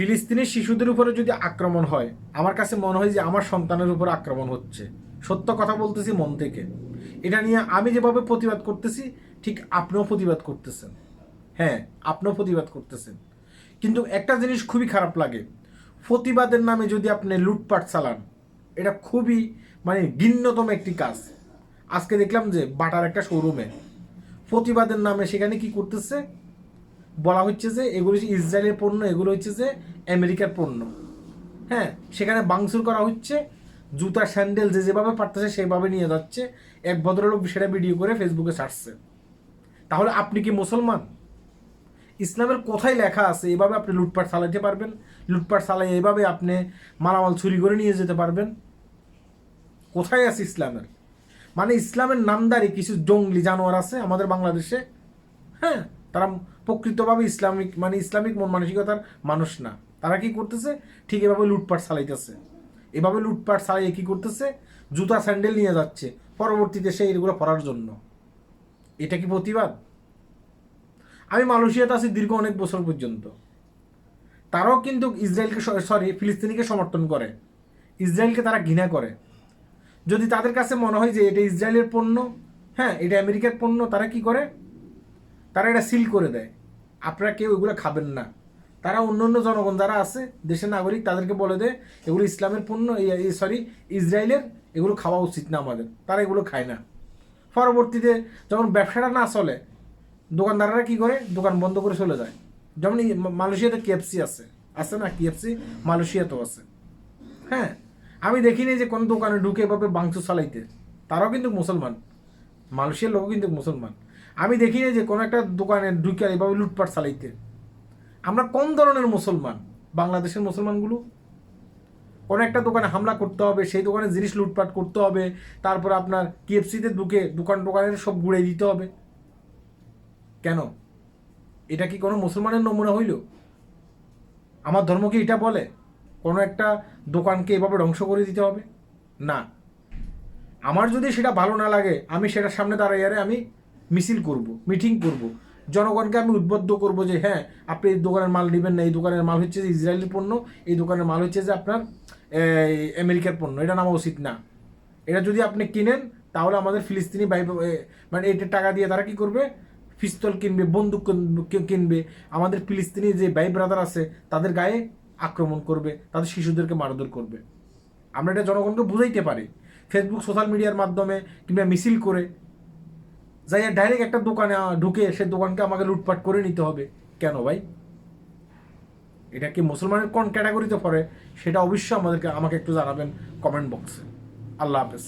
ফিলিস্তিনি শিশুদের উপরে যদি আক্রমণ হয়, আমার কাছে মনে হয় যে আমার সন্তানের উপর আক্রমণ হচ্ছে। সত্য কথা বলতেছি মন থেকে। এটা নিয়ে আমি যেভাবে প্রতিবাদ করতেছি, ঠিক আপনিও প্রতিবাদ করতেছেন। হ্যাঁ আপনিও প্রতিবাদ করতেছেন। কিন্তু একটা জিনিস খুবই খারাপ লাগে। প্রতিবাদের নামে যদি আপনি লুটপাট চালান, এটা খুবই মানে ঘৃণ্যতম একটি কাজ। আজকে দেখলাম যে বাটার একটা শোরুমে প্রতিবাদের নামে সেখানে কি করতেছে? বলা হচ্ছে যে এগুলো হচ্ছে ইসরায়েলের পণ্য, এগুলো হচ্ছে যে আমেরিকার পণ্য। হ্যাঁ সেখানে বাংসুর করা হচ্ছে, জুতা, স্যান্ডেল যে যেভাবে পারতেছে সেভাবে নিয়ে যাচ্ছে। এক ভদ্রলোক সেটা ভিডিও করে ফেসবুকে ছাড়ছে তাহলে আপনি কি মুসলমান? ইসলামের কোথায় লেখা আছে, এভাবে আপনি লুটপাট চালাতে পারবেন। লুটপাট চালাই এভাবে আপনি মালামাল চুরি করে নিয়ে যেতে পারবেন। কোথায় আছে ইসলামের? মানে ইসলামের নামদারি কিছু জঙ্গলি জানোয়ার আছে আমাদের বাংলাদেশে? হ্যাঁ তারা প্রকৃতভাবে ইসলামিক মানে ইসলামিক মন মানসিকতার মানুষ না। তারা কি করতেছে? ঠিক এভাবে লুটপাট চালাইতেছে। এভাবে লুটপাট চালিয়ে কি করতেছে? জুতা, স্যান্ডেল নিয়ে যাচ্ছে। পরবর্তীতে সে এগুলো পরার জন্য। এটা কি প্রতিবাদ? আমি মালয়েশিয়াতে আছি দীর্ঘ অনেক বছর পর্যন্ত। তারাও কিন্তু ইসরায়েলকে সরি ফিলিস্তিনিকে সমর্থন করে। ইসরায়েলকে তারা ঘৃণা করে। যদি তাদের কাছে মনে হয় যে এটা ইসরায়েলের পণ্য হ্যাঁ এটা আমেরিকার পণ্য, তারা কি করে? তারা এটা সিল করে দেয়। আপনারা কেউ এগুলো খাবেন না। তারা অন্য অন্য জনগণ যারা আছে, দেশের নাগরিক, তাদেরকে বলে দেয়, এগুলো ইসলামের পণ্য, এই সরি ইসরায়েলের, এগুলো খাওয়া উচিত না আমাদের। তারা এগুলো খায় না। পরবর্তীতে যখন ব্যবসাটা না চলে, দোকানদাররা কি করে? দোকান বন্ধ করে চলে যায়। যেমন মালয়েশিয়াতে কেএফসি আছে। আছে না? কেএফসি মালয়েশিয়াতেও আছে। হ্যাঁ? আমি দেখিনি যে কোন দোকানে ঢুকে এভাবে মাংস চালাইতে। তারাও কিন্তু মুসলমান। মালয়েশিয়ার লোকও কিন্তু মুসলমান। আমি দেখিনি যে কোনো একটা দোকানে ঢুকে এভাবে লুটপাট চালাইতে। আমরা কোন ধরনের মুসলমান? বাংলাদেশের মুসলমানগুলো? কোনো একটা দোকানে হামলা করতে হবে, সেই দোকানে জিনিস লুটপাট করতে হবে, তারপর আপনার কেএফসিতে ঢুকে দোকান টোকানের সব গুড়াই দিতে হবে। কেন? এটা কি কোনো মুসলমানের নমুনা হইল? আমার ধর্ম কি এটা বলে? কোনো একটা দোকানকে এভাবে ধ্বংস করে দিতে হবে? না। আমার যদি সেটা ভালো না লাগে, আমি সেটার সামনে দাঁড়াই আরে আমি মিছিল করব, মিটিং করব। জনগণকে আমি উদ্বুদ্ধ করব যে হ্যাঁ আপনি এই দোকানের মাল নেবেন না, এই দোকানের মাল হচ্ছে যে ইসরায়েলের পণ্য, এই দোকানের মাল হচ্ছে যে আপনার আমেরিকার পণ্য, এটা নামা উচিত না। এটা যদি আপনি কিনেন, তাহলে আমাদের ফিলিস্তিনি ভাই মানে এটা টাকা দিয়ে তারা কি করবে? পিস্তল কিনবে, বন্দুক কিন- কিনবে। আমাদের ফিলিস্তিনি যে ভাই ব্রাদার আছে, তাদের গায়ে আক্রমণ করবে, তাদের শিশুদেরকে মারধর করবে। আমরা এটা জনগণকে বুঝাইতে পারি। ফেসবুক সোশ্যাল মিডিয়ার মাধ্যমে কিংবা মিছিল করে যাই ডাইরেক্ট একটা দোকানে ঢুকে সে দোকানকে আমাকে লুটপাট করে নিতে হবে। কেন ভাই? এটা কি মুসলমানের কোন ক্যাটাগরিতে পড়ে? সেটা অবশ্যই আমাদেরকে, আমাকে একটু জানাবেন কমেন্ট বক্সে আল্লাহ হাফেজ।